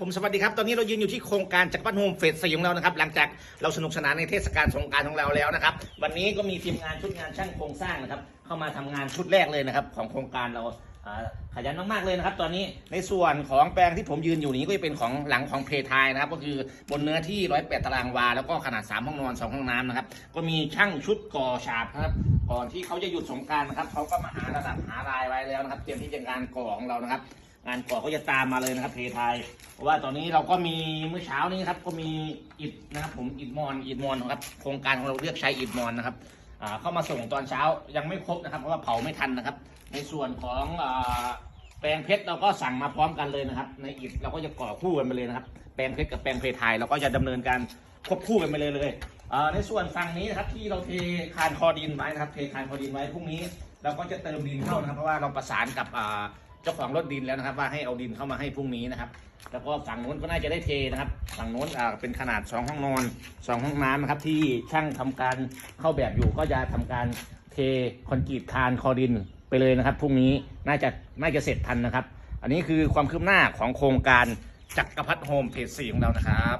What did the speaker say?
ผมสวัสดีครับ ตอนนี้เรายืนอยู่ที่โครงการจักรพันธ์โฮมเฟสสี่ของเรานะครับ หลังจากเราสนุกสนานในเทศกาลสงการของเราแล้วนะครับ วันนี้ก็มีทีมงานชุดงานช่างโครงสร้างนะครับ เข้ามาทำงานชุดแรกเลยนะครับ ของโครงการเราอ่าขยันมากๆเลยนะครับ ตอนนี้ในส่วนของแปลงที่ผมยืนอยู่นี้ก็จะเป็นของหลังของเพทายนะครับ ก็คือบนเนื้อที่ 108 ตารางวา แล้วก็ขนาด 3 ห้องนอน 2 ห้องน้ำนะครับ ก็มีช่างชุดก่อฉาบครับก่อนที่เขาจะหยุดสงการนะครับเขาก็มาหาระดับหารายไว้แล้วนะครับ เตรียมที่จะงานก่อของเรานะครับ งานก่อก็จะตามมาเลยนะครับเพทายเพราะว่าตอนนี้เราก็มีเมื่อเช้านี้ครับก็มีอิฐนะครับ ผมอิฐมอนอิฐมอนครับโครงการของเราเลือกใช้อิฐมอนนะครับเข้ามาส่งตอนเช้ายังไม่ครบนะครับ เพราะว่าเผาไม่ทันนะครับ ในส่วนของอแปลงเพชรเราก็สั่งมาพร้อมกันเลยนะครับ ในอิฐเราก็จะก่อคู่กันไปเลยนะครับ แปลงเพชรกับแปลงเพทายเราก็จะดำเนินการควบคู่กันไปเลยเลยในส่วนฝั่งนี้นะครับที่เราเทคานคอดินไว้นะครับเทคานคอดินไว้พรุ่งนี้เราก็จะเติมดินเข้านะครับ เพราะว่าเราประสานกับ เจ้าของรถดินแล้วนะครับ ว่าให้เอาดินเข้ามาให้พรุ่งนี้นะครับ แล้วก็ฝั่งนู้นก็น่าจะได้เทนะครับ ฝั่งนู้นอ่าเป็นขนาด 2 ห้องนอน 2 ห้องน้ำนะครับ ที่ช่างทำการเข้าแบบอยู่ก็จะทำการเทคอนกรีตคานคอดินไปเลยนะครับพรุ่งนี้น่าจะน่าจะเสร็จทันนะครับ อันนี้คือความคืบหน้าของโครงการจักรพัฒโฮมเพจสี่ของเรานะครับ